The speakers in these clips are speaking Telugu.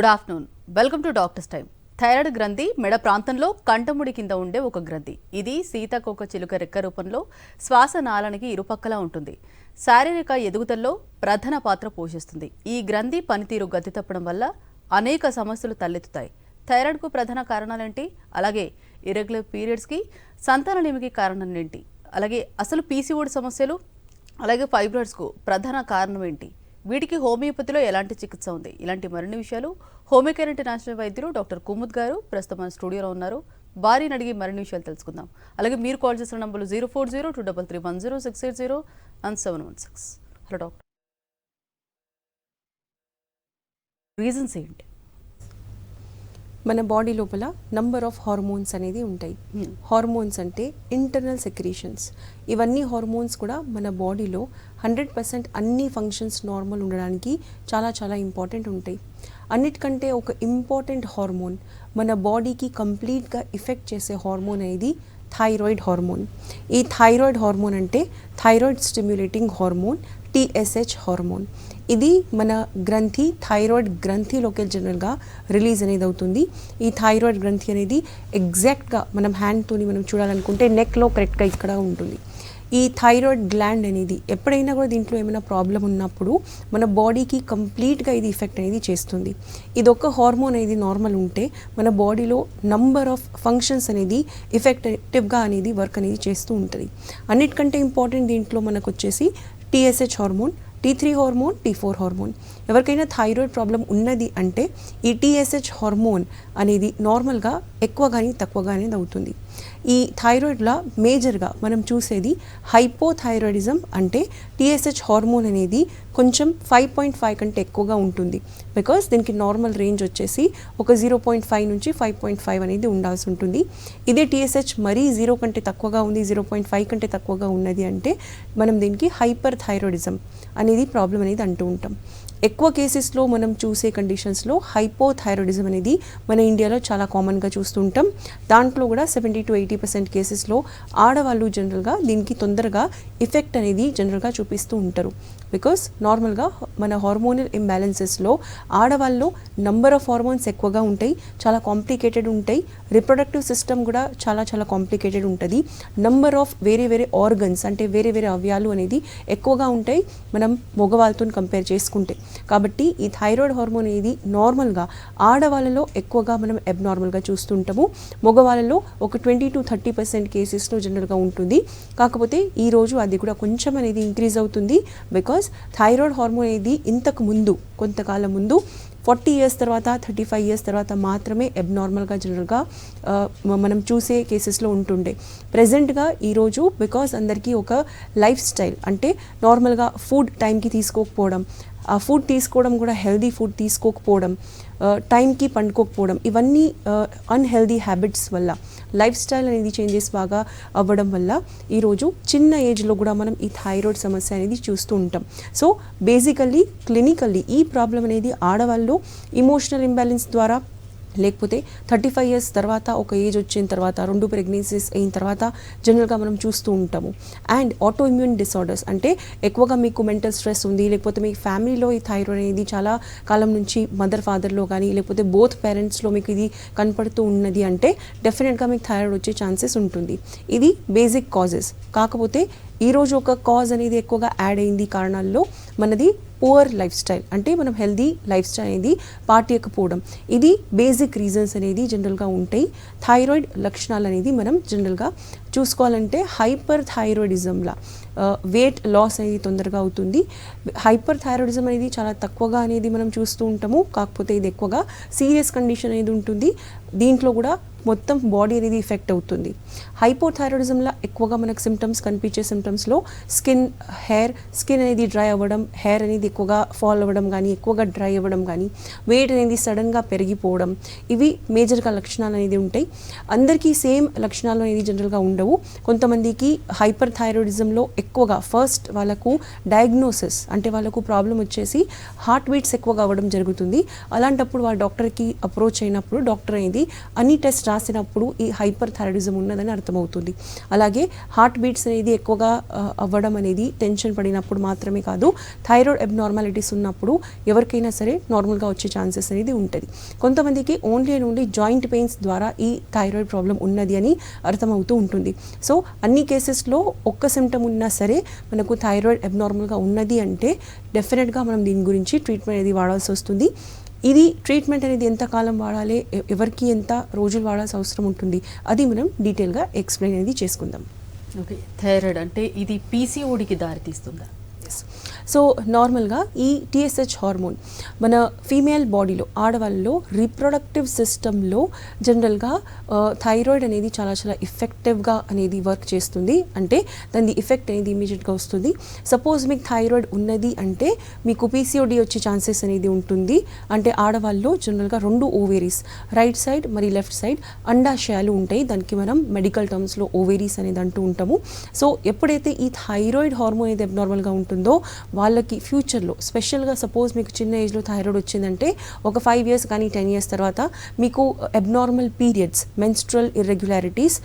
Good afternoon welcome to doctors time thyroid గ్రంథి మెడ ప్రాంతంలో కంఠముడి కింద ఉండే ఒక గ్రంథి. ఇది సీతాకోక చిలుక రెక్క రూపంలో శ్వాస నాళానికి ఇరుపక్కలా ఉంటుంది. శారీరక ఎదుగుదలలో ప్రధాన పాత్ర పోషిస్తుంది. ఈ గ్రంథి పనితీరు గతి తప్పడం వల్ల అనేక సమస్యలు తలెత్తుతాయి. థైరాయిడ్కు ప్రధాన కారణాలేంటి? అలాగే ఇరెగ్యులర్ పీరియడ్స్కి సంతానలేమికి కారణాలేంటి? అలాగే అసలు పీసీఓడి సమస్యలు అలాగే ఫైబ్రాయిడ్స్కు ప్రధాన కారణం ఏంటి? వీటికి హోమియోపతిలో ఎలాంటి చికిత్స ఉంది? ఇలాంటి మరిన్ని విషయాలు హోమియోకేర్ ఇంటర్నేషనల్ వైద్యులు డాక్టర్ కుముద్ గారు ప్రస్తుతం మన స్టూడియోలో ఉన్నారు. భార్యని అడిగి మరిన్ని విషయాలు తెలుసుకుందాం. అలాగే మీరు కాల్ చేసిన నంబర్లు zero four zero two double three one zero six eight zero and seven one six. Hello doctor. Reasons ఏంటి? మన బాడీ లోపల నంబర్ ఆఫ్ హార్మోన్స్ అనేది ఉంటాయి. హార్మోన్స్ అంటే ఇంటర్నల్ సెక్రీషన్స్. ఇవన్నీ హార్మోన్స్ కూడా మన బాడీలో హండ్రెడ్ పర్సెంట్ అన్ని ఫంక్షన్స్ నార్మల్ ఉండడానికి చాలా చాలా ఇంపార్టెంట్ ఉంటాయి. అన్నిటికంటే ఒక ఇంపార్టెంట్ హార్మోన్ మన బాడీకి కంప్లీట్గా ఎఫెక్ట్ చేసే హార్మోన్ అనేది థైరాయిడ్ హార్మోన్ ఈ థైరాయిడ్ హార్మోన్ అంటే thyroid stimulating hormone TSH hormone ఇది మన గ్రంథి థైరాయిడ్ గ్రంథిలోకి జనరల్గా రిలీజ్ అనేది అవుతుంది. ఈ థైరాయిడ్ గ్రంథి అనేది ఎగ్జాక్ట్గా మనం హ్యాండ్తోని మనం చూడాలనుకుంటే నెక్లో కరెక్ట్గా ఇక్కడ ఉంటుంది. ఈ థైరాయిడ్ గ్లాండ్ అనేది ఎప్పుడైనా కూడా దీంట్లో ఏమైనా ప్రాబ్లం ఉన్నప్పుడు మన బాడీకి కంప్లీట్గా ఇది ఎఫెక్ట్ అనేది చేస్తుంది. ఇది ఒక హార్మోన్ అనేది నార్మల్ ఉంటే మన బాడీలో నంబర్ ఆఫ్ ఫంక్షన్స్ అనేది ఎఫెక్టివ్గా అనేది వర్క్ అనేది చేస్తూ ఉంటుంది. అన్నిటికంటే ఇంపార్టెంట్ దీంట్లో మనకు వచ్చేసి TSH hormone T three hormone T four hormone ఎవరికైనా థైరాయిడ్ ప్రాబ్లం ఉన్నది అంటే ఈ టీఎస్హెచ్ హార్మోన్ అనేది నార్మల్గా ఎక్కువ కానీ తక్కువ కానీ అవుతుంది ఈ థైరాయిడ్లో మేజర్గా మనం చూసేది హైపోథైరాయిడిజం అంటే టీఎస్హెచ్ హార్మోన్ అనేది కొంచెం ఫైవ్ పాయింట్ ఫైవ్ కంటే ఎక్కువగా ఉంటుంది. బికాస్ దీనికి నార్మల్ రేంజ్ వచ్చేసి ఒక జీరో పాయింట్ ఫైవ్ నుంచి ఫైవ్ పాయింట్ ఫైవ్ అనేది ఉండాల్సి ఉంటుంది. ఇదే టీఎస్హెచ్ మరీ జీరో కంటే తక్కువగా ఉంది జీరో పాయింట్ ఫైవ్ కంటే తక్కువగా ఉన్నది అంటే మనం దీనికి హైపర్ థైరాయిడిజం అనేది ప్రాబ్లం అనేది అంటూ ఉంటాం. ఎక్కువ కేసెస్లో మనం చూసే కండిషన్స్లో హైపోథైరాయిడిజం అనేది మన ఇండియాలో చాలా కామన్గా చూస్తుంటాం దాంట్లో కూడా సెవెంటీ టు ఎయిటీ పర్సెంట్ కేసెస్లో ఆడవాళ్ళు జనరల్గా దీనికి తొందరగా ఎఫెక్ట్ అనేది జనరల్గా చూపిస్తూ ఉంటారు. బికాస్ నార్మల్గా మన హార్మోనల్ ఇంబ్యాలెన్సెస్లో ఆడవాళ్ళు నంబర్ ఆఫ్ హార్మోన్స్ ఎక్కువగా ఉంటాయి చాలా కాంప్లికేటెడ్ ఉంటాయి రిప్రొడక్టివ్ సిస్టమ్ కూడా చాలా చాలా కాంప్లికేటెడ్ ఉంటుంది. నంబర్ ఆఫ్ వేరే వేరే ఆర్గన్స్ అంటే వేరే వేరే అవయాలు అనేది ఎక్కువగా ఉంటాయి మనం మగవాళ్ళతో కంపేర్ చేసుకుంటే. కాబట్టి ఈ థైరాయిడ్ హార్మోన్ అనేది నార్మల్గా ఆడవాళ్ళలో ఎక్కువగా మనం అబ్నార్మల్గా చూస్తుంటాము. మగవాళ్ళలో ఒక ట్వంటీ టు థర్టీ పర్సెంట్ కేసెస్లో జనరల్గా ఉంటుంది. కాకపోతే ఈరోజు అది కూడా కొంచెం అనేది ఇంక్రీజ్ అవుతుంది. బికాస్ థైరాయిడ్ హార్మోన్ అనేది ఇంతకు ముందు కొంతకాలం ముందు ఫార్టీ ఇయర్స్ తర్వాత థర్టీ ఫైవ్ ఇయర్స్ తర్వాత మాత్రమే ఎబ్నార్మల్గా జనరల్గా మనం చూసే కేసెస్లో ఉంటుండే. ప్రజెంట్గా ఈరోజు బికాస్ అందరికీ ఒక లైఫ్ స్టైల్ అంటే నార్మల్గా ఫుడ్ టైంకి తీసుకోకపోవడం. ఆ ఫుడ్ తీసుకోవడం కూడా హెల్దీ ఫుడ్ తీసుకోకపోవడం. టైంకి పండుకోకపోవడం ఇవన్నీ అన్హెల్దీ హ్యాబిట్స్ వల్ల లైఫ్ స్టైల్ అనేది చేంజెస్ బాగా అవ్వడం వల్ల ఈరోజు చిన్న ఏజ్లో కూడా మనం ఈ థైరాయిడ్ సమస్య అనేది చూస్తూ ఉంటాం. సో బేసికల్లీ క్లినికల్లీ ఈ ప్రాబ్లం అనేది ఆడవాళ్ళు ఇమోషనల్ ఇంబ్యాలెన్స్ ద్వారా లేకపోతే థర్టీ ఫైవ్ ఇయర్స్ తర్వాత ఒక ఏజ్ వచ్చిన తర్వాత రెండు ప్రెగ్నెన్సీస్ అయిన తర్వాత జనరల్గా మనం చూస్తూ ఉంటాము. అండ్ ఆటో ఇమ్యూన్ డిసార్డర్స్ అంటే ఎక్కువగా మీకు మెంటల్ స్ట్రెస్ ఉంది లేకపోతే మీ ఫ్యామిలీలో ఈ థైరాయిడ్ అనేది చాలా కాలం నుంచి మదర్ ఫాదర్లో కానీ లేకపోతే బోత్ పేరెంట్స్లో మీకు ఇది కనపడుతూ ఉన్నది అంటే డెఫినెట్గా మీకు థైరాయిడ్ వచ్చే ఛాన్సెస్ ఉంటుంది. ఇది బేసిక్ కాజెస్. కాకపోతే ఈరోజు ఒక కాజ్ అనేది ఎక్కువగా యాడ్ అయింది కారణాల్లో మనది పువర్ లైఫ్ స్టైల్ అంటే మనం హెల్దీ లైఫ్ స్టైల్ అనేది పాటించకపోవడం ఇది బేసిక్ రీజన్స్ అనేది జనరల్గా ఉంటాయి. థైరాయిడ్ లక్షణాలు అనేది మనం జనరల్గా చూసుకోవాలంటే హైపర్ థైరాయిడిజంలా వెయిట్ లాస్ అనేది తొందరగా అవుతుంది. హైపర్ థైరాయిడిజం అనేది చాలా తక్కువగా అనేది మనం చూస్తూ ఉంటాము. కాకపోతే ఇది ఎక్కువగా సీరియస్ కండిషన్ అనేది ఉంటుంది. దీంట్లో కూడా మొత్తం బాడీ అనేది ఎఫెక్ట్ అవుతుంది. హైపోథైరాయిడిజంలో ఎక్కువగా మనకు సిమ్టమ్స్ కనిపించే సిమ్టమ్స్లో స్కిన్ హెయిర్ స్కిన్ అనేది డ్రై అవ్వడం హెయిర్ అనేది ఎక్కువగా ఫాల్ అవ్వడం కానీ ఎక్కువగా డ్రై అవ్వడం కానీ వెయిట్ అనేది సడన్గా పెరిగిపోవడం ఇవి మేజర్గా లక్షణాలు అనేది ఉంటాయి. అందరికీ సేమ్ లక్షణాలు అనేది జనరల్గా ఉండవు ఉండవు. కొంతమందికి హైపర్ థైరాయిడిజంలో ఎక్కువగా ఫస్ట్ వాళ్ళకు డయాగ్నోసిస్ అంటే వాళ్ళకు ప్రాబ్లం వచ్చేసి హార్ట్ బీట్స్ ఎక్కువగా అవ్వడం జరుగుతుంది. అలాంటప్పుడు వాళ్ళ డాక్టర్కి అప్రోచ్ అయినప్పుడు డాక్టర్ అనేది అన్ని టెస్ట్ రాసినప్పుడు ఈ హైపర్ థైరాయిడిజం ఉన్నదని అర్థమవుతుంది. అలాగే హార్ట్ బీట్స్ అనేది ఎక్కువగా అవ్వడం అనేది టెన్షన్ పడినప్పుడు మాత్రమే కాదు థైరాయిడ్ అబ్నార్మాలిటీస్ ఉన్నప్పుడు ఎవరికైనా సరే నార్మల్గా వచ్చే ఛాన్సెస్ అనేది ఉంటుంది. కొంతమందికి only and only joint pains ద్వారా ఈ థైరాయిడ్ ప్రాబ్లం ఉన్నది అని అర్థమవుతూ ఉంటుంది. సో అన్ని కేసెస్లో ఒక్క సిమ్టమ్ ఉన్నా సరే మనకు థైరాయిడ్ అబ్నార్మల్గా ఉన్నది అంటే డెఫినెట్గా మనం దీని గురించి ట్రీట్మెంట్ అనేది వాడాల్సి వస్తుంది. ఇది ట్రీట్మెంట్ అనేది ఎంత కాలం వాడాలి ఎవరికి ఎంత రోజులు వాడాల్సిన అవసరం ఉంటుంది అది మనం డీటెయిల్గా ఎక్స్ప్లెయిన్ అనేది చేసుకుందాం. ఓకే థైరాయిడ్ అంటే ఇది పీసీఓడికి దారితీస్తుందా? సో నార్మల్గా ఈ టీఎస్హెచ్ హార్మోన్ మన ఫీమేల్ బాడీలో ఆడవాళ్ళలో రీప్రొడక్టివ్ సిస్టంలో జనరల్గా థైరాయిడ్ అనేది చాలా చాలా ఇఫెక్టివ్గా అనేది వర్క్ చేస్తుంది. అంటే దాని ఎఫెక్ట్ అనేది ఇమీడియట్గా వస్తుంది. సపోజ్ మీకు థైరాయిడ్ ఉన్నది అంటే మీకు పీసీఓడి వచ్చే ఛాన్సెస్ అనేది ఉంటుంది. అంటే ఆడవాళ్ళలో జనరల్గా రెండు ఓవేరీస్ రైట్ సైడ్ మరి లెఫ్ట్ సైడ్ అండాశయాలు ఉంటాయి. దానికి మనం మెడికల్ టర్మ్స్లో ఓవేరీస్ అనేది అంటూ ఉంటాము. సో ఎప్పుడైతే ఈ థైరాయిడ్ హార్మోన్ అనేది అబ్నార్మల్గా ఉంటుందో వాళ్ళకి ఫ్యూచర్లో స్పెషల్గా సపోజ్ మీకు చిన్న ఏజ్లో థైరాయిడ్ వచ్చిందంటే ఒక ఫైవ్ ఇయర్స్ కానీ టెన్ ఇయర్స్ తర్వాత మీకు abnormal periods menstrual irregularities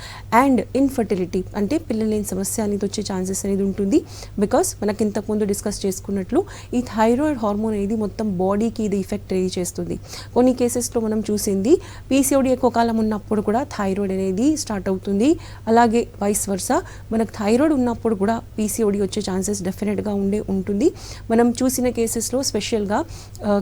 and infertility అంటే పిల్లలేని సమస్య అనేది వచ్చే ఛాన్సెస్ అనేది ఉంటుంది. బికాస్ మనకి ఇంతకుముందు డిస్కస్ చేసుకున్నట్లు ఈ థైరాయిడ్ హార్మోన్ అనేది మొత్తం బాడీకి ఇది ఎఫెక్ట్ అనేది చేస్తుంది. కొన్ని కేసెస్లో మనం చూసింది పీసీఓడి ఎక్కువ కాలం ఉన్నప్పుడు కూడా థైరాయిడ్ అనేది స్టార్ట్ అవుతుంది. అలాగే వైస్ వర్స మనకు థైరాయిడ్ ఉన్నప్పుడు కూడా పీసీఓడి వచ్చే ఛాన్సెస్ డెఫినెట్గా ఉండే ఉంటుంది. మనం చూసిన కేసెస్లో స్పెషల్గా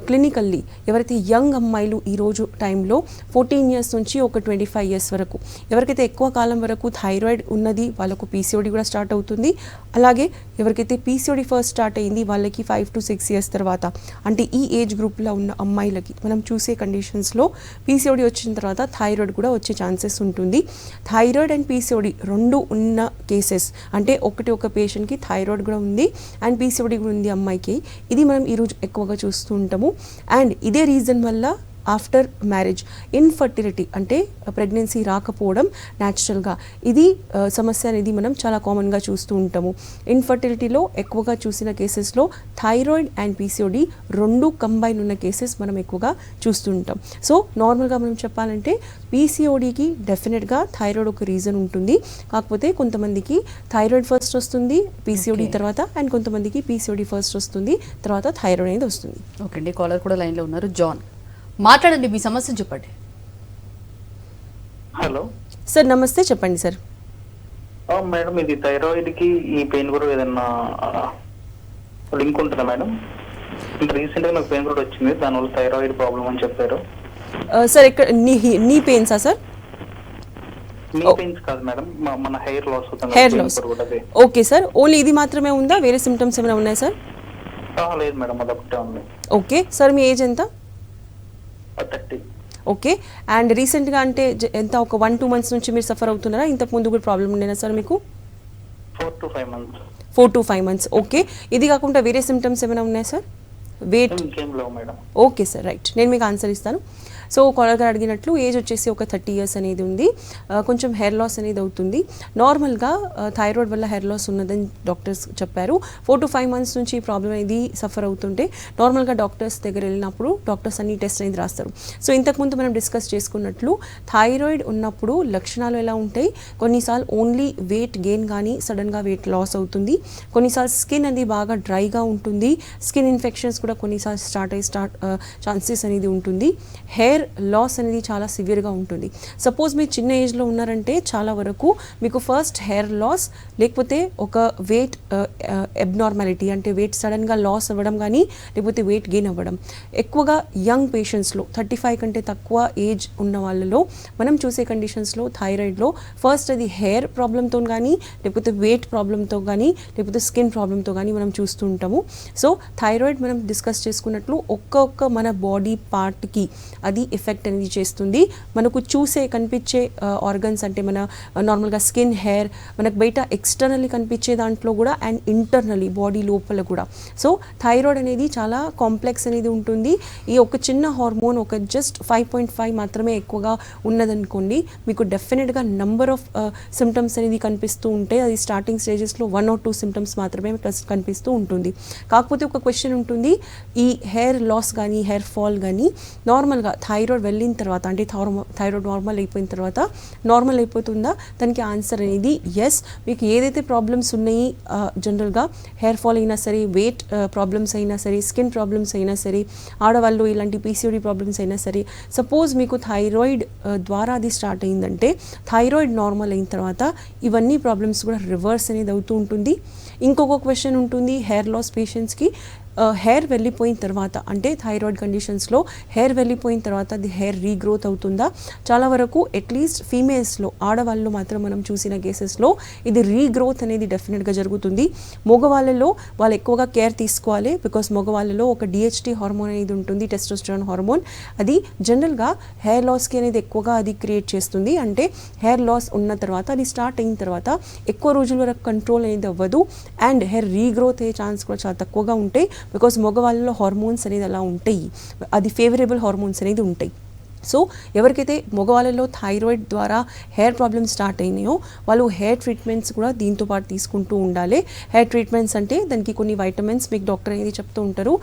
క్లినికల్లీ ఎవరైతే యంగ్ అమ్మాయిలు ఈరోజు టైంలో ఫోర్టీన్ ఇయర్స్ నుంచి ఒక ట్వంటీ ఫైవ్ ఇయర్స్ వరకు ఎవరికైతే ఎక్కువ కాలం వరకు థైరాయిడ్ ఉన్నది వాళ్ళకు పీసీఓడి కూడా స్టార్ట్ అవుతుంది. అలాగే ఎవరికైతే పీసీఓడి ఫస్ట్ స్టార్ట్ అయింది వాళ్ళకి ఫైవ్ టు సిక్స్ ఇయర్స్ తర్వాత అంటే ఈ ఏజ్ గ్రూప్లో ఉన్న అమ్మాయిలకి మనం చూసే కండిషన్స్లో పీసీఓడి వచ్చిన తర్వాత థైరాయిడ్ కూడా వచ్చే ఛాన్సెస్ ఉంటుంది. థైరాయిడ్ అండ్ పీసీఓడి రెండు ఉన్న కేసెస్ అంటే ఒకటి ఒక పేషెంట్కి థైరాయిడ్ కూడా ఉంది అండ్ పీసీఓడి ఉంది అమ్మాయికి. ఇది మనం ఈరోజు ఎక్కువగా చూస్తూ ఉంటాము. అండ్ ఇదే రీజన్ వల్ల ఆఫ్టర్ మ్యారేజ్. ఇన్ఫర్టిలిటీ అంటే ప్రెగ్నెన్సీ రాకపోవడం న్యాచురల్గా. ఇది సమస్య అనేది మనం చాలా కామన్గా చూస్తూ ఉంటాము. ఇన్ఫర్టిలిటీలో ఎక్కువగా చూసిన కేసెస్లో థైరాయిడ్ అండ్ పీసీఓడి రెండు కంబైన్ ఉన్న కేసెస్ మనం ఎక్కువగా చూస్తూ ఉంటాం. సో నార్మల్గా మనం చెప్పాలంటే పీసీఓడికి డెఫినెట్గా థైరాయిడ్ ఒక రీజన్ ఉంటుంది. కాకపోతే కొంతమందికి థైరాయిడ్ ఫస్ట్ వస్తుంది పీసీఓడి. తర్వాత అండ్ కొంతమందికి పీసీఓడి ఫస్ట్ వస్తుంది తర్వాత థైరాయిడ్ అనేది వస్తుంది. ఓకే అండి. కాలర్ కూడా లైన్లో ఉన్నారు. జాన్. మాట్లాడండి మీ సమస్య చెప్పండి. హలో. సార్ నమస్తే చెప్పండి సార్. ఆ, మేడం ఇది థైరాయిడ్కి ఈ పెయిన్ కూడా ఏదన్నా లింక్ ఉంటుందా మేడం? రీసెంట్గా నాకు పెయిన్ కూడా వచ్చింది దానివల్ల థైరాయిడ్ ప్రాబ్లం అని చెప్పారు. సార్ ఇక్కడ నీ నీ పెయిన్సా సార్? మీ. పెయిన్స్ కాదు మేడం మా- మన hair loss loss. Okay sir only ఇది మాత్రమే ఉందా? వేరే సిమ్టమ్స్ ఏమైనా ఉన్నాయా సార్? ఆ, లేదు మేడం అదొకటే ఉంది. ఓకే సార్ మీ ఏజ్ ఎంత? ఓకే అండ్ రీసెంట్గా అంటే ఎంత ఒక వన్ టూ మంత్స్ నుంచి మీరు సఫర్ అవుతున్నారా? ఇంతకు ముందు కూడా ప్రాబ్లం ఉండేనా సార్ మీకు? Four to five months four to five months okay ఇది కాకుండా వేరే సిమ్టమ్స్ ఏమైనా ఉన్నాయా sir? Wait okay sir right నేను మీకు ఆన్సర్ ఇస్తాను. సో కాలర్ గారు అడిగినట్లు ఏజ్ వచ్చేసి ఒక థర్టీ ఇయర్స్ అనేది ఉంది. కొంచెం హెయిర్ లాస్ అనేది అవుతుంది. నార్మల్గా థైరాయిడ్ వల్ల హెయిర్ లాస్ ఉన్నదని డాక్టర్స్ చెప్పారు. ఫోర్ టు ఫైవ్ మంత్స్ నుంచి ఈ ప్రాబ్లం అనేది సఫర్ అవుతుంటే నార్మల్గా డాక్టర్స్ దగ్గర వెళ్ళినప్పుడు డాక్టర్స్ అన్ని టెస్ట్ అనేది రాస్తారు. సో ఇంతకుముందు మనం డిస్కస్ చేసుకున్నట్లు థైరాయిడ్ ఉన్నప్పుడు లక్షణాలు ఎలా ఉంటాయి? కొన్నిసార్లు ఓన్లీ వెయిట్ గెయిన్ కానీ సడన్గా వెయిట్ లాస్ అవుతుంది. కొన్నిసార్లు స్కిన్ అనేది బాగా డ్రైగా ఉంటుంది. స్కిన్ ఇన్ఫెక్షన్స్ కూడా కొన్నిసార్లు స్టార్ట్ అయ్యి స్టార్ట్ ఛాన్సెస్ అనేది ఉంటుంది. హెయిర్ లాస్ అనేది చాలా సివియర్గా ఉంటుంది. సపోజ్ మీరు చిన్న ఏజ్లో ఉన్నారంటే చాలా వరకు మీకు ఫస్ట్ హెయిర్ లాస్ లేకపోతే ఒక వెయిట్ ఎబ్నార్మాలిటీ uh, uh, అంటే వెయిట్ సడన్గా లాస్ అవ్వడం కానీ లేకపోతే వెయిట్ గెయిన్ అవ్వడం. ఎక్కువగా యంగ్ పేషెంట్స్లో థర్టీ ఫైవ్ కంటే తక్కువ ఏజ్ ఉన్న వాళ్ళలో మనం చూసే కండిషన్స్లో థైరాయిడ్లో ఫస్ట్ అది హెయిర్ ప్రాబ్లంతో కానీ లేకపోతే వెయిట్ ప్రాబ్లంతో కానీ లేకపోతే స్కిన్ ప్రాబ్లంతో కానీ మనం చూస్తూ ఉంటాము. సో థైరాయిడ్ మనం డిస్కస్ చేసుకున్నట్లు ఒక్కొక్క మన బాడీ పార్ట్కి అది ఎఫెక్ట్ అనేది చేస్తుంది. మనకు చూసే కనిపించే ఆర్గన్స్ అంటే మన నార్మల్గా స్కిన్ హెయిర్ మనకు బయట ఎక్స్టర్నల్లీ కనిపించే దాంట్లో కూడా అండ్ ఇంటర్నల్లీ బాడీ లోపల కూడా. సో థైరాయిడ్ అనేది చాలా కాంప్లెక్స్ అనేది ఉంటుంది. ఈ ఒక చిన్న హార్మోన్ ఒక జస్ట్ ఫైవ్ పాయింట్ ఫైవ్ మాత్రమే ఎక్కువగా ఉన్నదనుకోండి మీకు డెఫినెట్గా నంబర్ ఆఫ్ సిమ్టమ్స్ అనేది కనిపిస్తూ ఉంటే అది స్టార్టింగ్ స్టేజెస్లో వన్ ఆర్ టూ సిమ్టమ్స్ మాత్రమే కనిపిస్తూ ఉంటుంది. కాకపోతే ఒక క్వశ్చన్ ఉంటుంది ఈ హెయిర్ లాస్ కానీ హెయిర్ ఫాల్ కానీ నార్మల్గా థైరాయిడ్ వెళ్ళిన తర్వాత అంటే థైరాయిడ్ నార్మల్ అయిపోయిన తర్వాత నార్మల్ అయిపోతుందా? దానికి ఆన్సర్ అనేది ఎస్ మీకు ఏదైతే ప్రాబ్లమ్స్ ఉన్నాయి జనరల్గా హెయిర్ ఫాల్ అయినా సరే వెయిట్ ప్రాబ్లమ్స్ అయినా సరే స్కిన్ ప్రాబ్లమ్స్ అయినా సరే ఆడవాళ్ళు ఇలాంటి పీసీఓడి ప్రాబ్లమ్స్ అయినా సరే సపోజ్ మీకు థైరాయిడ్ ద్వారా అది స్టార్ట్ అయిందంటే థైరాయిడ్ నార్మల్ అయిన తర్వాత ఇవన్నీ ప్రాబ్లమ్స్ కూడా రివర్స్ అనేది అవుతూ ఉంటుంది. ఇంకొక క్వశ్చన్ ఉంటుంది హెయిర్ లాస్ పేషెంట్స్కి హెయిర్ వెళ్ళిపోయిన తర్వాత అంటే థైరాయిడ్ కండిషన్స్లో హెయిర్ వెళ్ళిపోయిన తర్వాత అది హెయిర్ రీగ్రోత్ అవుతుందా? చాలా వరకు అట్లీస్ట్ ఫీమేల్స్లో ఆడవాళ్ళు మాత్రం మనం చూసిన కేసెస్లో ఇది రీగ్రోత్ అనేది డెఫినెట్గా జరుగుతుంది. మగవాళ్ళలో వాళ్ళు ఎక్కువగా కేర్ తీసుకోవాలి బికాస్ మగవాళ్ళలో ఒక డిహెచ్టీ హార్మోన్ అనేది ఉంటుంది టెస్టోస్టెరాన్ హార్మోన్ అది జనరల్గా హెయిర్ లాస్కి అనేది ఎక్కువగా అది క్రియేట్ చేస్తుంది. అంటే హెయిర్ లాస్ ఉన్న తర్వాత అది స్టార్ట్ అయిన తర్వాత ఎక్కువ రోజుల వరకు కంట్రోల్ అనేది అవ్వదు. అండ్ హెయిర్ రీగ్రోత్ అయ్యే ఛాన్స్ కూడా చాలా తక్కువగా ఉంటాయి బికాస్ మగవాళ్ళలో హార్మోన్స్ అనేది అలా ఉంటాయి. అది ఫేవరబుల్ హార్మోన్స్ అనేది ఉంటాయి. సో ఎవరికైతే మగవాళ్ళలో థైరాయిడ్ ద్వారా హెయిర్ ప్రాబ్లమ్స్ స్టార్ట్ అయినాయో వాళ్ళు హెయిర్ ట్రీట్మెంట్స్ కూడా దీంతో పాటు తీసుకుంటూ ఉండాలి. హెయిర్ ట్రీట్మెంట్స్ అంటే దానికి కొన్ని వైటమిన్స్ మీకు డాక్టర్ అనేది చెప్తూ ఉంటారు.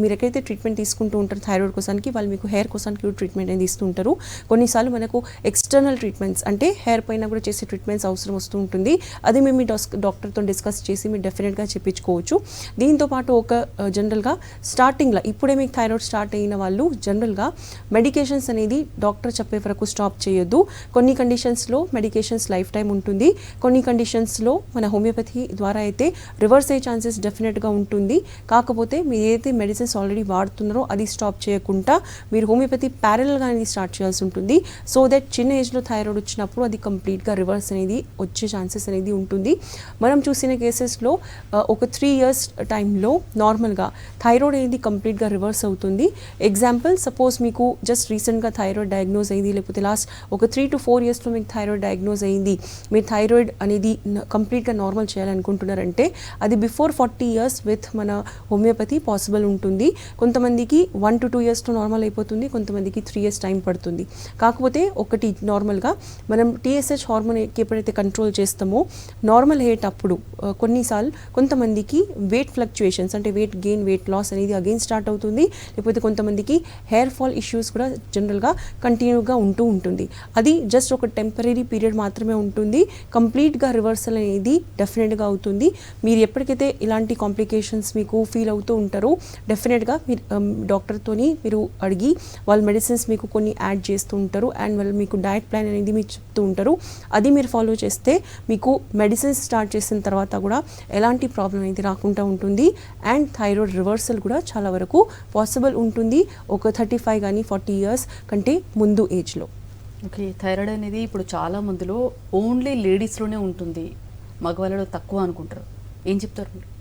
మీరు ఎక్కడైతే ట్రీట్మెంట్ తీసుకుంటూ ఉంటారు థైరాయిడ్ కోసానికి వాళ్ళు మీకు హెయిర్ కోసానికి కూడా ట్రీట్మెంట్ అనేది ఇస్తూ ఉంటారు. కొన్నిసార్లు మనకు ఎక్స్టర్నల్ ట్రీట్మెంట్స్ అంటే హెయిర్ పైన కూడా చేసే ట్రీట్మెంట్స్ అవసరం వస్తూ ఉంటుంది. అది మేము మీ డాక్టర్తో డిస్కస్ చేసి మీరు డెఫినెట్గా చెప్పించుకోవచ్చు. దీంతో పాటు ఒక జనరల్గా స్టార్టింగ్లో ఇప్పుడే మీకు థైరాయిడ్ స్టార్ట్ అయిన వాళ్ళు జనరల్గా మెడికేషన్స్ అనేది డాక్టర్ చెప్పే వరకు స్టాప్ చేయొద్దు. కొన్ని కండిషన్స్లో మెడికేషన్స్ లైఫ్ టైం ఉంటుంది. కొన్ని కండిషన్స్లో మన హోమియోపతి ద్వారా అయితే రివర్స్ అయ్యే ఛాన్సెస్ డెఫినెట్గా ఉంటుంది. కాకపోతే మీరు ఏదైతే మెడిసిన్స్ ఆల్రెడీ వాడుతున్నారో అది స్టాప్ చేయకుండా మీరు హోమియోపతి ప్యారల్గా అనేది స్టార్ట్ చేయాల్సి ఉంటుంది. సో దట్ చిన్న ఏజ్లో థైరాయిడ్ వచ్చినప్పుడు అది కంప్లీట్గా రివర్స్ అనేది వచ్చే ఛాన్సెస్ అనేది ఉంటుంది. మనం చూసిన కేసెస్లో ఒక త్రీ ఇయర్స్ టైంలో నార్మల్గా థైరాయిడ్ అనేది కంప్లీట్గా రివర్స్ అవుతుంది. ఎగ్జాంపుల్ సపోజ్ మీకు జస్ట్ రీసెంట్గా థైరాయిడ్ డయాగ్నోజ్ అయింది. లేకపోతే లాస్ట్ ఒక త్రీ టు ఫోర్ ఇయర్స్లో మీకు థైరాయిడ్ డయాగ్నోజ్ అయింది. మీరు థైరాయిడ్ అనేది కంప్లీట్గా నార్మల్ చేయాలనుకుంటున్నారంటే అది బిఫోర్ ఫార్టీ ఇయర్స్ విత్ మన హోమియోపతి పాసిబుల్ ఉంటుంది. కొంతమందికి వన్ టు టూ ఇయర్స్లో నార్మల్ అయిపోతుంది. కొంతమందికి త్రీ ఇయర్స్ టైం పడుతుంది. కాకపోతే ఒకటి నార్మల్గా మనం టీఎస్హెచ్ హార్మోన్ ఎప్పుడైతే కంట్రోల్ చేస్తామో నార్మల్ అయ్యేటప్పుడు అప్పుడు కొన్నిసార్లు కొంతమందికి వెయిట్ ఫ్లక్చుయేషన్స్ అంటే వెయిట్ గెయిన్ వెయిట్ లాస్ అనేది అగైన్ స్టార్ట్ అవుతుంది. లేకపోతే కొంతమందికి హెయిర్ ఫాల్ ఇష్యూస్ కూడా జనరల్ జనరల్గా కంటిన్యూగా ఉంటూ ఉంటుంది. అది జస్ట్ ఒక టెంపరీ పీరియడ్ మాత్రమే ఉంటుంది. కంప్లీట్గా రివర్సల్ అనేది డెఫినెట్గా అవుతుంది. మీరు ఎప్పటికైతే ఇలాంటి కాంప్లికేషన్స్ మీకు ఫీల్ అవుతూ ఉంటారో డెఫినెట్గా మీరు um, డాక్టర్తోని మీరు అడిగి వాళ్ళ మెడిసిన్స్ మీకు కొన్ని యాడ్ చేస్తూ ఉంటారు అండ్ వాళ్ళు మీకు డయట్ ప్లాన్ అనేది మీరు చెప్తూ ఉంటారు. అది మీరు ఫాలో చేస్తే మీకు మెడిసిన్స్ స్టార్ట్ చేసిన తర్వాత కూడా ఎలాంటి ప్రాబ్లం అనేది రాకుండా ఉంటుంది అండ్ థైరాయిడ్ రివర్సల్ కూడా చాలా వరకు పాసిబుల్ ఉంటుంది. ఒక థర్టీ ఫైవ్ కానీ ఫార్టీ ఇయర్స్ కంటే ముందు ఏజ్లో. ఓకే థైరాయిడ్ అనేది ఇప్పుడు చాలా మందిలో ఓన్లీ లేడీస్లోనే ఉంటుంది. మగవాళ్ళలో తక్కువ అనుకుంటారు. ఏం చెప్తారు? మీరు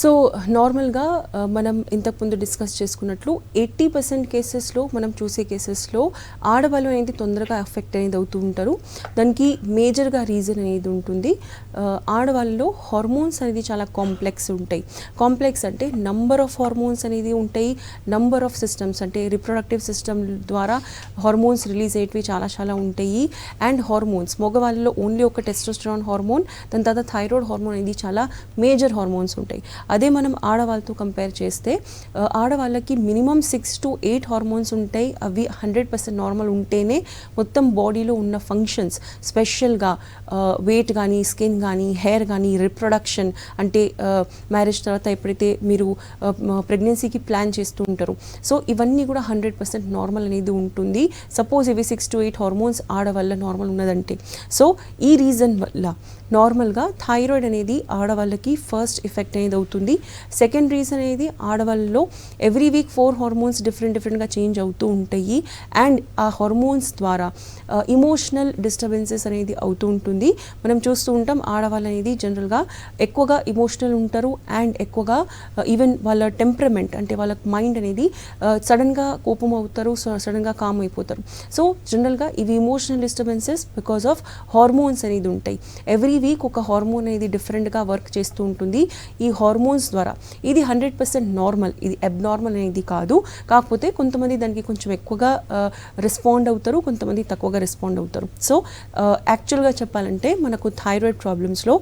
సో నార్మల్గా uh, మనం ఇంతకుముందు డిస్కస్ చేసుకున్నట్లు ఎయిటీ పర్సెంట్ కేసెస్లో మనం చూసే కేసెస్లో ఆడవాళ్ళు అనేది తొందరగా ఎఫెక్ట్ అనేది అవుతూ ఉంటారు. దానికి మేజర్గా రీజన్ అనేది ఉంటుంది. Uh, ఆడవాళ్ళలో హార్మోన్స్ అనేది చాలా కాంప్లెక్స్ ఉంటాయి. కాంప్లెక్స్ అంటే నంబర్ ఆఫ్ హార్మోన్స్ అనేది ఉంటాయి. నంబర్ ఆఫ్ సిస్టమ్స్ అంటే రిప్రొడక్టివ్ సిస్టమ్ ద్వారా హార్మోన్స్ రిలీజ్ అయ్యేవి చాలా చాలా ఉంటాయి. అండ్ హార్మోన్స్ మగవాళ్ళలో ఓన్లీ ఒక టెస్టోస్టరాన్ హార్మోన్ దాని తర్వాత థైరాయిడ్ హార్మోన్ అనేది చాలా మేజర్ హార్మోన్స్ ఉంటాయి. అదే మనం ఆడవాళ్ళతో కంపేర్ చేస్తే ఆడవాళ్ళకి minimum six to eight hormones ఉంటాయి. అవి హండ్రెడ్ పర్సెంట్ నార్మల్ ఉంటేనే మొత్తం బాడీలో ఉన్న ఫంక్షన్స్ స్పెషల్గా వెయిట్ కానీ స్కిన్ కానీ హెయిర్ కానీ రిప్రొడక్షన్ అంటే మ్యారేజ్ తర్వాత ఎప్పుడైతే మీరు ప్రెగ్నెన్సీకి ప్లాన్ చేస్తూ ఉంటారు. సో ఇవన్నీ కూడా హండ్రెడ్ పర్సెంట్ నార్మల్ అనేది ఉంటుంది. సపోజ్ ఇవి సిక్స్ టు ఎయిట్ హార్మోన్స్ ఆడవాళ్ళ నార్మల్ ఉన్నదంటే. సో ఈ రీజన్ వల్ల నార్మల్గా థైరాయిడ్ అనేది ఆడవాళ్ళకి ఫస్ట్ ఎఫెక్ట్ అనేది అవుతుంది. సెకండ్ రీజన్ అనేది ఆడవాళ్ళలో every week four hormones different డిఫరెంట్గా చేంజ్ అవుతూ ఉంటాయి. అండ్ ఆ హార్మోన్స్ ద్వారా ఇమోషనల్ డిస్టర్బెన్సెస్ అనేది అవుతూ ఉంటుంది. మనం చూస్తూ ఉంటాం ఆడవాళ్ళు అనేది జనరల్గా ఎక్కువగా ఇమోషనల్ ఉంటారు. అండ్ ఎక్కువగా ఈవెన్ వాళ్ళ టెంపరమెంట్ అంటే వాళ్ళ మైండ్ అనేది సడన్గా కోపం అవుతారు సడన్గా కామ్ అయిపోతారు. సో జనరల్గా ఇవి emotional disturbances because of hormones అనేది ఉంటాయి. ఎవ్రీ వీక్ ఒక హార్మోన్ అనేది డిఫరెంట్గా వర్క్ చేస్తూ ఉంటుంది. ఈ హార్మోన్స్ ద్వారా. ఇది హండ్రెడ్ పర్సెంట్ నార్మల్ ఇది అబ్నార్మల్ అనేది కాదు. కాకపోతే కొంతమంది దానికి కొంచెం ఎక్కువగా రెస్పాండ్ అవుతారు కొంతమంది తక్కువగా రెస్పాండ్ అవుతారు. సో యాక్చువల్గా చెప్పాలంటే మనకు థైరాయిడ్ ప్రాబ్లమ్స్లో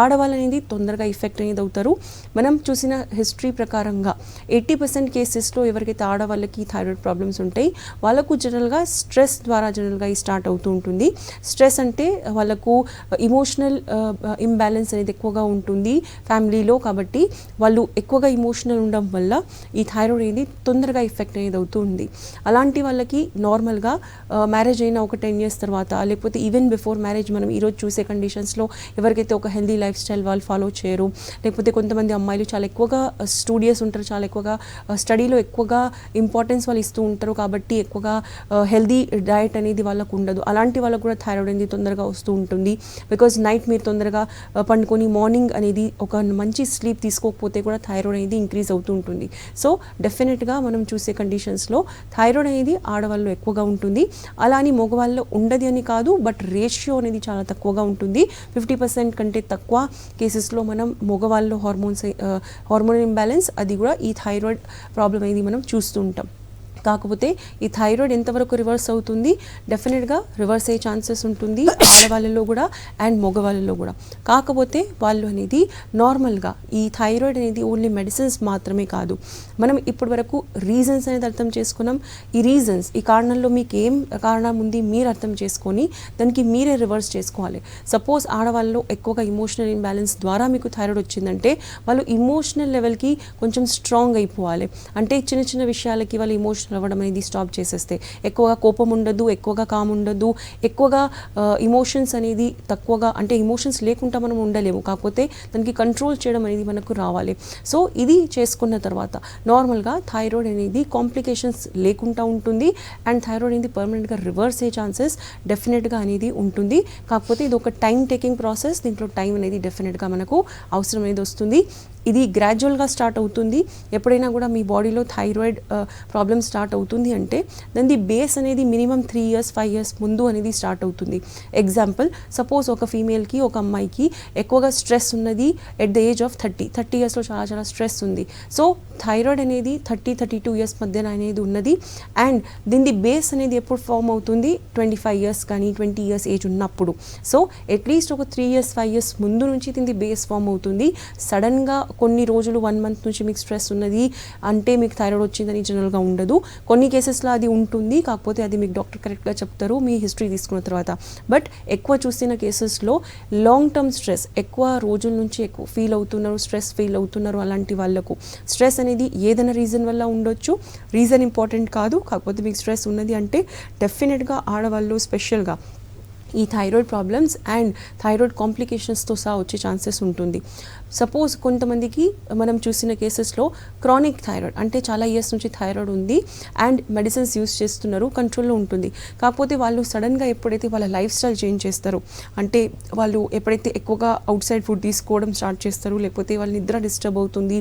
ఆడవాళ్ళు అనేది తొందరగా ఎఫెక్ట్ అనేది అవుతారు. మనం చూసిన హిస్టరీ ప్రకారంగా ఎయిటీ పర్సెంట్ కేసెస్లో ఎవరికైతే ఆడవాళ్ళకి థైరాయిడ్ ప్రాబ్లమ్స్ ఉంటాయి వాళ్ళకు జనరల్గా స్ట్రెస్ ద్వారా జనరల్గా ఈ స్టార్ట్ అవుతూ ఉంటుంది. స్ట్రెస్ అంటే వాళ్ళకు ఇమోషనల్ ఇంబ్యాలెన్స్ uh, అనేది ఎక్కువగా ఉంటుంది ఫ్యామిలీలో కాబట్టి వాళ్ళు ఎక్కువగా ఇమోషనల్ ఉండడం వల్ల ఈ థైరాయిడ్ అనేది తొందరగా ఎఫెక్ట్ అనేది అవుతుంది అలాంటి వాళ్ళకి నార్మల్గా మ్యారేజ్ uh, అయిన ఒక టెన్ ఇయర్స్ తర్వాత లేకపోతే ఈవెన్ బిఫోర్ మ్యారేజ్ మనం ఈరోజు చూసే కండిషన్స్లో ఎవరికైతే ఒక హెల్దీ లైఫ్ స్టైల్ వాళ్ళు ఫాలో చేయరు. లేకపోతే కొంతమంది అమ్మాయిలు చాలా ఎక్కువగా స్టూడియస్ ఉంటారు. చాలా ఎక్కువగా స్టడీలో ఎక్కువగా ఇంపార్టెన్స్ వాళ్ళు ఇస్తూ ఉంటారు. కాబట్టి ఎక్కువగా హెల్దీ డయట్ అనేది వాళ్ళకు ఉండదు. అలాంటి వాళ్ళకు కూడా థైరాయిడ్ అనేది తొందరగా వస్తూ ఉంటుంది. బికాజ్ నైట్ మీరు తొందరగా పండుకొని మార్నింగ్ అనేది ఒక మంచి స్లీప్ తీసుకోకపోతే కూడా థైరాయిడ్ అనేది ఇంక్రీజ్ అవుతూ ఉంటుంది. సో డెఫినెట్గా మనం చూసే కండిషన్స్లో థైరాయిడ్ అనేది ఆడవాళ్ళు ఎక్కువగా ఉంటుంది. అలా అని మగవాళ్ళు ఉండదు అని కాదు బట్ రేషియో అనేది చాలా తక్కువగా ఉంటుంది. ఫిఫ్టీ పర్సెంట్ కంటే తక్కువ తక్కువ. కేసెస్లో మనం మగవాళ్ళు హార్మోన్స్ హార్మోన్ ఇంబ్యాలెన్స్ అది కూడా ఈ థైరాయిడ్ ప్రాబ్లం అనేది మనం చూస్తుంటాం కాకపోతే ఈ థైరాయిడ్ ఎంతవరకు రివర్స్ అవుతుంది? డెఫినెట్గా రివర్స్ అయ్యే ఛాన్సెస్ ఉంటుంది ఆడవాళ్ళలో కూడా అండ్ మగవాళ్ళలో కూడా. కాకపోతే వాళ్ళు అనేది నార్మల్గా ఈ థైరాయిడ్ అనేది ఓన్లీ మెడిసిన్స్ మాత్రమే కాదు. మనం ఇప్పటి వరకు రీజన్స్ అనేది అర్థం చేసుకున్నాం. ఈ రీజన్స్ ఈ కారణంలో మీకు ఏం కారణం ఉంది మీరు అర్థం చేసుకొని దానికి మీరే రివర్స్ చేసుకోవాలి. సపోజ్ ఆడవాళ్ళలో ఎక్కువగా ఇమోషనల్ ఇంబ్యాలెన్స్ ద్వారా మీకు థైరాయిడ్ వచ్చిందంటే వాళ్ళు ఇమోషనల్ లెవెల్కి కొంచెం స్ట్రాంగ్ అయిపోవాలి. అంటే చిన్న చిన్న విషయాలకి వాళ్ళు ఇమోషనల్ అవ్వడం అనేది స్టాప్ చేసేస్తే. ఎక్కువగా కోపం ఉండదు ఎక్కువగా కామ్ ఉండదు ఎక్కువగా ఇమోషన్స్ అనేది తక్కువగా అంటే ఇమోషన్స్ లేకుండా మనం ఉండలేము. కాకపోతే దానికి కంట్రోల్ చేయడం అనేది మనకు రావాలి. సో ఇది చేసుకున్న తర్వాత నార్మల్గా థైరాయిడ్ అనేది కాంప్లికేషన్స్ లేకుండా ఉంటుంది అండ్ థైరాయిడ్ అనేది పర్మనెంట్గా రివర్స్ అయ్యే ఛాన్సెస్ డెఫినెట్గా అనేది ఉంటుంది. కాకపోతే ఇది ఒక టైం టేకింగ్ ప్రాసెస్ దీంట్లో టైం అనేది డెఫినెట్గా మనకు అవసరం అనేది వస్తుంది. ఇది గ్రాడ్యువల్గా స్టార్ట్ అవుతుంది. ఎప్పుడైనా కూడా మీ బాడీలో థైరాయిడ్ ప్రాబ్లమ్ స్టార్ట్ అవుతుంది అంటే దాని బేస్ అనేది minimum three years five years ముందు అనేది స్టార్ట్ అవుతుంది. ఎగ్జాంపుల్ సపోజ్ ఒక ఫీమేల్కి ఒక అమ్మాయికి ఎక్కువగా స్ట్రెస్ ఉన్నది at the age of thirty thirty ఇయర్స్లో చాలా చాలా స్ట్రెస్ ఉంది. సో థైరాయిడ్ అనేది థర్టీ థర్టీ టూ ఇయర్స్ మధ్యన అనేది ఉన్నది. అండ్ దీని బేస్ అనేది ఎప్పుడు ఫామ్ అవుతుంది? ట్వంటీ ఫైవ్ ఇయర్స్ కానీ ట్వంటీ ఇయర్స్ ఏజ్ ఉన్నప్పుడు. సో అట్లీస్ట్ ఒక త్రీ ఇయర్స్ ఫైవ్ ఇయర్స్ ముందు నుంచి దీని బేస్ ఫామ్ అవుతుంది. సడన్గా కొన్ని రోజులు వన్ మంత్ నుంచి మీకు స్ట్రెస్ ఉన్నది అంటే మీకు థైరాయిడ్ వచ్చిందని జనరల్గా ఉండదు. కొన్ని కేసెస్లో అది ఉంటుంది కాకపోతే అది మీకు డాక్టర్ కరెక్ట్గా చెప్తారు మీ హిస్టరీ తీసుకున్న తర్వాత. బట్ ఎక్కువ చూసిన కేసెస్లో లాంగ్ టర్మ్ స్ట్రెస్ ఎక్కువ రోజుల నుంచి ఎక్కువ ఫీల్ అవుతున్నారు స్ట్రెస్ ఫీల్ అవుతున్నారు అలాంటి వాళ్ళకు. స్ట్రెస్ అనేది ఏదైనా రీజన్ వల్ల ఉండొచ్చు రీజన్ ఇంపార్టెంట్ కాదు కాకపోతే మీకు స్ట్రెస్ ఉన్నది అంటే డెఫినెట్గా ఆడవాళ్ళు స్పెషల్గా ఈ థైరాయిడ్ ప్రాబ్లమ్స్ అండ్ థైరాయిడ్ కాంప్లికేషన్స్తో సహా వచ్చే ఛాన్సెస్ ఉంటుంది. సపోజ్ కొంతమందికి మనం చూసిన కేసెస్లో క్రానిక్ థైరాయిడ్ అంటే చాలా ఇయర్స్ నుంచి థైరాయిడ్ ఉంది అండ్ మెడిసిన్స్ యూస్ చేస్తున్నారు కంట్రోల్లో ఉంటుంది. కాకపోతే వాళ్ళు సడన్గా ఎప్పుడైతే వాళ్ళ లైఫ్ స్టైల్ చేంజ్ చేస్తారు అంటే వాళ్ళు ఎప్పుడైతే ఎక్కువగా అవుట్ సైడ్ ఫుడ్ తీసుకోవడం స్టార్ట్ చేస్తారు లేకపోతే వాళ్ళ నిద్ర డిస్టర్బ్ అవుతుంది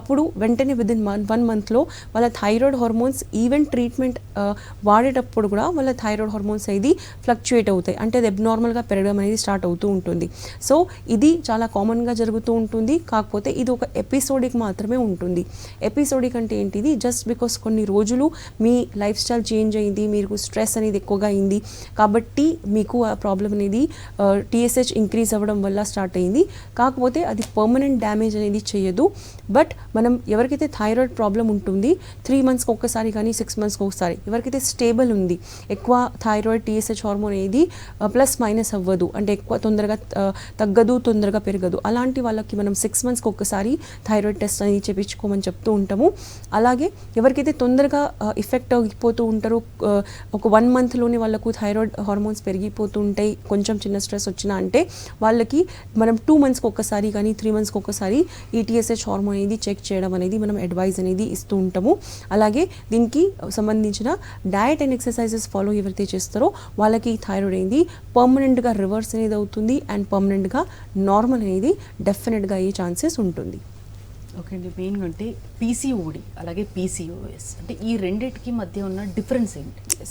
అప్పుడు వెంటనే విదిన్ వన్ వన్ మంత్లో వాళ్ళ థైరాయిడ్ హార్మోన్స్ ఈవెన్ ట్రీట్మెంట్ వాడేటప్పుడు కూడా వాళ్ళ థైరాయిడ్ హార్మోన్స్ అనేది ఫ్లక్చుయేట్ అవుతాయి. అంటే అది అబ్నార్మల్గా పెరగడం అనేది స్టార్ట్ అవుతూ ఉంటుంది. సో ఇది చాలా కామన్గా జరుగుతూ ఉంటుంది. కాకపోతే ఇది ఒక ఎపిసోడిక్ మాత్రమే ఉంటుంది. ఎపిసోడిక్ అంటే ఏంటిది? జస్ట్ బికాస్ కొన్ని రోజులు మీ లైఫ్ స్టైల్ చేంజ్ అయింది మీకు స్ట్రెస్ అనేది ఎక్కువగా అయింది. కాబట్టి మీకు ఆ ప్రాబ్లం అనేది టీఎస్హెచ్ ఇంక్రీజ్ అవ్వడం వల్ల స్టార్ట్ అయింది. కాకపోతే అది పర్మనెంట్ డ్యామేజ్ అనేది చేయదు. బట్ మనం ఎవరికైతే థైరాయిడ్ ప్రాబ్లం ఉంటుంది త్రీ మంత్స్కి ఒక్కసారి కానీ సిక్స్ మంత్స్కి ఒకసారి ఎవరికైతే స్టేబుల్ ఉంది ఎక్కువ థైరాయిడ్ టీఎస్హెచ్ హార్మోన్ అనేది ప్లస్ మైనస్ అవ్వదు. అంటే ఎక్కువ తొందరగా తగ్గదు తొందరగా పెరగదు. అలాంటి వాళ్ళకి మనం మనం సిక్స్ మంత్స్కి ఒక్కసారి థైరాయిడ్ టెస్ట్ అనేది చేపించుకోమని చెప్తూ ఉంటాము. అలాగే ఎవరికైతే తొందరగా ఎఫెక్ట్ అయిపోతూ ఉంటారో ఒక వన్ మంత్లోనే వాళ్ళకు థైరాయిడ్ హార్మోన్స్ పెరిగిపోతూ ఉంటాయి. కొంచెం చిన్న స్ట్రెస్ వచ్చినా అంటే వాళ్ళకి మనం టూ మంత్స్కి ఒక్కసారి కానీ త్రీ మంత్స్కి ఒక్కసారి ఈటీఎస్హెచ్ హార్మోన్ అనేది చెక్ చేయడం అనేది మనం అడ్వైజ్ అనేది ఇస్తూ ఉంటాము. అలాగే దీనికి సంబంధించిన డయట్ అండ్ ఎక్సర్సైజెస్ ఫాలో ఎవరైతే చేస్తారో వాళ్ళకి థైరాయిడ్ అనేది పర్మనెంట్గా రివర్స్ అనేది అవుతుంది. అండ్ పర్మనెంట్గా నార్మల్ అనేది డెఫినెట్గా అయ్యే ఛాన్సెస్ ఉంటుంది. ఓకే అండి. మెయిన్గా అంటే పీసీఓడి అలాగే పీసీఓఎస్ అంటే ఈ రెండిటికి మధ్య ఉన్న డిఫరెన్స్ ఏంటి?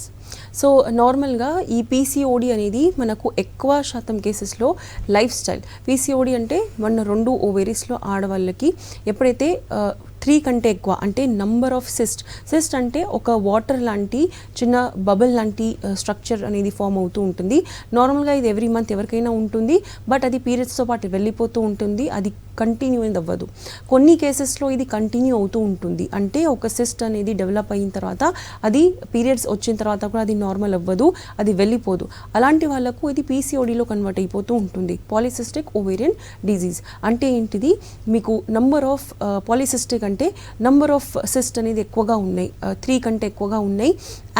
సో నార్మల్గా ఈ పీసీఓడి అనేది మనకు ఎక్కువ శాతం కేసెస్లో లైఫ్ స్టైల్. పీసీఓడి అంటే మన రెండు ఓవేరీస్లో ఆడవాళ్ళకి ఎప్పుడైతే త్రీ కంటే ఎక్కువ అంటే నంబర్ ఆఫ్ సిస్ట్ సిస్ట్ అంటే ఒక వాటర్ లాంటి చిన్న బబుల్ లాంటి uh, స్ట్రక్చర్ అనేది ఫామ్ అవుతూ ఉంటుంది. నార్మల్గా ఇది ఎవ్రీ మంత్ ఎవరికైనా ఉంటుంది బట్ అది పీరియడ్స్తో పాటు వెళ్ళిపోతూ ఉంటుంది అది కంటిన్యూ అనేది అవ్వదు. కొన్ని కేసెస్లో ఇది కంటిన్యూ అవుతూ ఉంటుంది. అంటే ఒక సిస్ట్ అనేది డెవలప్ అయిన తర్వాత అది పీరియడ్స్ వచ్చిన తర్వాత కూడా అది నార్మల్ అవ్వదు అది వెళ్ళిపోదు. అలాంటి వాళ్ళకు ఇది పీసీఓడిలో కన్వర్ట్ అయిపోతూ ఉంటుంది. పాలిసిస్టిక్ ఓవేరియన్ డిజీజ్ అంటే ఏంటిది? మీకు నంబర్ ఆఫ్ పాలిసిస్టిక్ అంటే నంబర్ ఆఫ్ సిస్ట్ అనేది ఎక్కువగా ఉన్నాయి. త్రీ కంటే ఎక్కువగా ఉన్నాయి.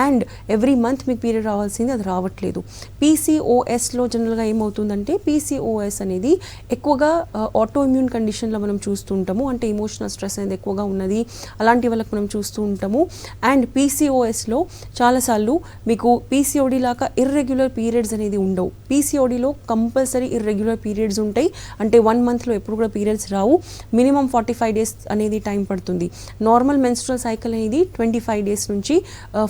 అండ్ ఎవ్రీ మంత్ మీకు పీరియడ్ రావాల్సింది అది రావట్లేదు. పీసీఓఎస్లో జనరల్గా ఏమవుతుందంటే పీసీఓఎస్ అనేది ఎక్కువగా ఆటో ఇమ్యూన్ కండిషన్లో మనం చూస్తూ ఉంటాము. అంటే ఇమోషనల్ స్ట్రెస్ అనేది ఎక్కువగా ఉన్నది. అలాంటి వాళ్ళకి మనం చూస్తూ ఉంటాము. అండ్ పీసీఓఎస్లో చాలాసార్లు మీకు పీసీఓడి లాగా ఇర్రెగ్యులర్ పీరియడ్స్ అనేది ఉండవు. పీసీఓడిలో కంపల్సరీ ఇర్రెగ్యులర్ పీరియడ్స్ ఉంటాయి. అంటే వన్ మంత్లో ఎప్పుడు కూడా పీరియడ్స్ రావు. మినిమం ఫార్టీ ఫైవ్ డేస్ అనేది టైం పడుతుంది. నార్మల్ మెన్స్ట్రల్ సైకిల్ అనేది ట్వంటీ ఫైవ్ డేస్ నుంచి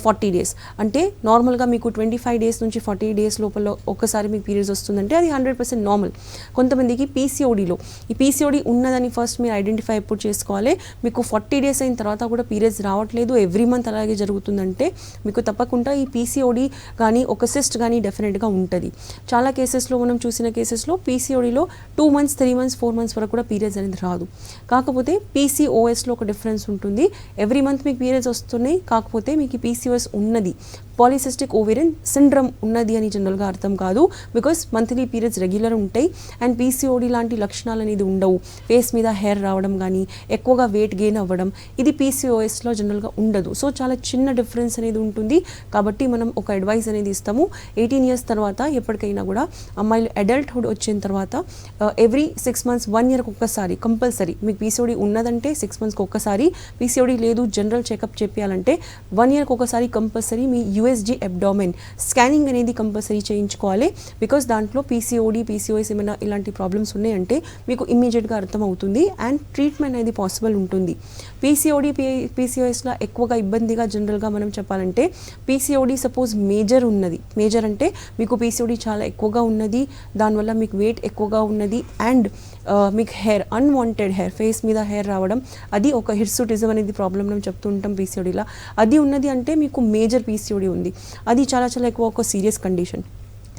ఫార్టీ డేస్ అంటే నార్మల్గా మీకు ట్వంటీ ఫైవ్ డేస్ నుంచి ఫార్టీ డేస్ లోపల ఒక్కసారి మీకు పీరియడ్స్ వస్తుందంటే అది హండ్రెడ్ పర్సెంట్ నార్మల్ కొంతమందికి పీసీఓడిలో ఈ పీసీఓడి ఉన్నదని ఫస్ట్ మీరు ఐడెంటిఫై ఎప్పుడు చేసుకోవాలి. మీకు ఫార్టీ డేస్ అయిన తర్వాత కూడా పీరియడ్స్ రావట్లేదు. ఎవ్రీ మంత్ అలాగే జరుగుతుందంటే మీకు తప్పకుండా ఈ పీసీఓడి కానీ ఒక సిస్ట్ కానీ డెఫినెట్గా ఉంటుంది. చాలా కేసెస్లో మనం చూసిన కేసెస్లో పీసీఓడిలో two months three months four months వరకు కూడా పీరియడ్స్ అనేది రాదు. కాకపోతే పీసీఓఎస్ పీసీఓఎస్లో ఒక డిఫరెన్స్ ఉంటుంది. ఎవ్రీ మంత్ మీకు పీరియడ్స్ వస్తున్నాయి. కాకపోతే మీకు పీసీఎస్ ఉన్నది. పాలిసిస్టిక్ ఓవేరియన్ సిండ్రమ్ ఉన్నది అని జనరల్గా అర్థం కాదు. బికాస్ మంత్లీ పీరియడ్స్ రెగ్యులర్ ఉంటాయి. అండ్ పీసీఓడి లాంటి లక్షణాలు అనేది ఉండవు. ఫేస్ మీద హెయిర్ రావడం కానీ ఎక్కువగా వెయిట్ గెయిన్ అవ్వడం ఇది పీసీఓఎస్లో జనరల్గా ఉండదు. సో చాలా చిన్న డిఫరెన్స్ అనేది ఉంటుంది. కాబట్టి మనం ఒక అడ్వైస్ అనేది ఇస్తాము. ఎయిటీన్ ఇయర్స్ తర్వాత ఎప్పటికైనా కూడా అమ్మాయిలు అడల్ట్హుడ్ వచ్చిన తర్వాత ఎవ్రీ సిక్స్ మంత్స్ వన్ ఇయర్కి ఒక్కసారి కంపల్సరీ మీకు పీసీఓడి ఉన్నదంటే సిక్స్ మంత్స్ మంత్స్కి ఒక్కసారి పీసీఓడి లేదు జనరల్ చెకప్ చెప్పాలంటే వన్ ఇయర్కి ఒకసారి కంపల్సరీ మీ యూఎస్జీ అబ్డామెన్ స్కానింగ్ అనేది కంపల్సరీ చేయించుకోవాలి. బికాస్ దాంట్లో పీసీఓడి పీసీఓఎస్ ఏమైనా ఇలాంటి ప్రాబ్లమ్స్ ఉన్నాయంటే మీకు ఇమ్మీడియట్గా అర్థమవుతుంది అండ్ ట్రీట్మెంట్ అనేది పాసిబుల్ ఉంటుంది. పీసీఓడి పీ పీసీఓఎస్లో ఎక్కువగా ఇబ్బందిగా జనరల్గా మనం చెప్పాలంటే పీసీఓడి సపోజ్ మేజర్ ఉన్నది. మేజర్ అంటే మీకు పీసీఓడి చాలా ఎక్కువగా ఉన్నది దానివల్ల మీకు వెయిట్ ఎక్కువగా ఉన్నది అండ్ మీకు హెయిర్ అన్వాంటెడ్ హెయిర్ ఫేస్ మీద హెయిర్ రావడం అది ఒక హిర్సుటిజం అనేది ప్రాబ్లం మనం చెప్తూ ఉంటాం పీసీఓడిలా అది ఉన్నది అంటే మీకు మేజర్ పీసీఓడి ఉంది. అది చాలా చాలా ఎక్కువ ఒక సీరియస్ కండిషన్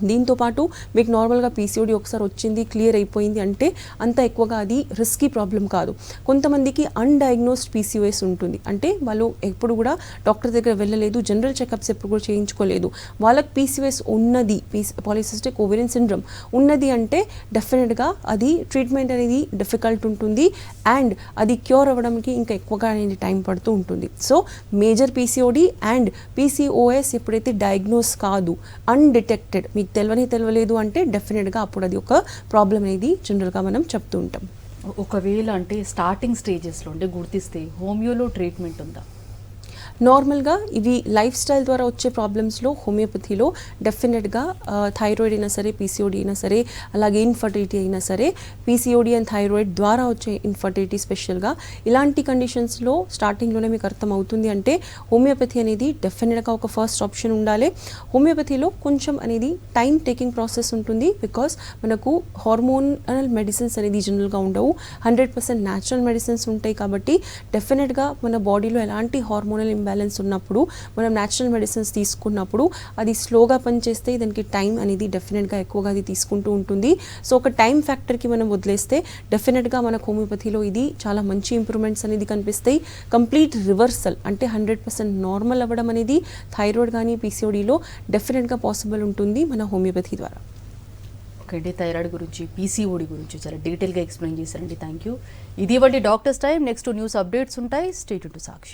దీంతో పాటు మీకు నార్మల్గా పీసీఓడి ఒకసారి వచ్చింది క్లియర్ అయిపోయింది అంటే అంత ఎక్కువగా అది రిస్కీ ప్రాబ్లం కాదు. కొంతమందికి అన్డయాగ్నోస్డ్ పీసీఓఎస్ ఉంటుంది. అంటే వాళ్ళు ఎప్పుడు కూడా డాక్టర్ దగ్గర వెళ్ళలేదు జనరల్ చెకప్స్ ఎప్పుడు కూడా చేయించుకోలేదు. వాళ్ళకి పీసీఓఎస్ ఉన్నది పీస్ పాలిసిస్టిక్ ఓవెరియన్ సిండ్రమ్ ఉన్నది అంటే డెఫినెట్గా అది ట్రీట్మెంట్ అనేది డిఫికల్ట్ ఉంటుంది అండ్ అది క్యూర్ అవ్వడానికి ఇంకా ఎక్కువగా అనేది టైం పడుతూ ఉంటుంది. So major PCOD and PCOS ఎప్పుడైతే డయాగ్నోస్ కాదు అన్డిటెక్టెడ్ మీకు తెలియనే తెలియలేదు అంటే డెఫినెట్గా అప్పుడు అది ఒక ప్రాబ్లం అనేది జనరల్గా మనం చెప్తూ ఉంటాం. ఒకవేళ అంటే స్టార్టింగ్ స్టేజెస్లో ఉంటే గుర్తిస్తే హోమియోలో ట్రీట్మెంట్ ఉందా? నార్మల్గా ఇవి లైఫ్ స్టైల్ ద్వారా వచ్చే ప్రాబ్లమ్స్లో హోమియోపతిలో డెఫినెట్గా థైరాయిడ్ అయినా సరే పీసీఓడి అయినా సరే అలాగే ఇన్ఫర్టిలిటీ అయినా సరే పీసీఓడి అండ్ థైరాయిడ్ ద్వారా వచ్చే ఇన్ఫర్టిలిటీ స్పెషల్గా ఇలాంటి కండిషన్స్లో స్టార్టింగ్లోనే మీకు అర్థం అవుతుంది అంటే హోమియోపతి అనేది డెఫినెట్గా ఒక ఫస్ట్ ఆప్షన్ ఉండాలి. హోమియోపతిలో కొంచెం అనేది టైం టేకింగ్ ప్రాసెస్ ఉంటుంది బికాస్ మనకు హార్మోనల్ మెడిసిన్స్ అనేది జనరల్గా ఉండవు. హండ్రెడ్ పర్సెంట్ న్యాచురల్ మెడిసిన్స్ ఉంటాయి కాబట్టి డెఫినెట్గా మన బాడీలో ఎలాంటి హార్మోనల్ ఇంబ్యాలెన్స్ ఉన్నప్పుడు మనం న్యాచురల్ మెడిసిన్స్ తీసుకున్నప్పుడు అది స్లోగా పనిచేస్తే దానికి టైం అనేది డెఫినెట్గా ఎక్కువగా అది తీసుకుంటూ ఉంటుంది. సో ఒక టైం ఫ్యాక్టర్కి మనం వదిలేస్తే డెఫినెట్గా మన హోమియోపతిలో ఇది చాలా మంచి ఇంప్రూవ్మెంట్స్ అనేది కనిపిస్తాయి. కంప్లీట్ రివర్సల్ అంటే హండ్రెడ్ పర్సెంట్ నార్మల్ అవ్వడం అనేది థైరాయిడ్ కానీ పీసీఓడిలో డెఫినెట్గా పాసిబుల్ ఉంటుంది మన హోమియోపతి ద్వారా. ఓకే అండి. థైరాయిడ్ గురించి పీసీఓడి గురించి చాలా డీటెయిల్గా ఎక్స్ప్లెయిన్ చేశారండి. థ్యాంక్ యూ ఇది వంటి doctors time. Next news updates ఉంటాయి. State to Sakshi.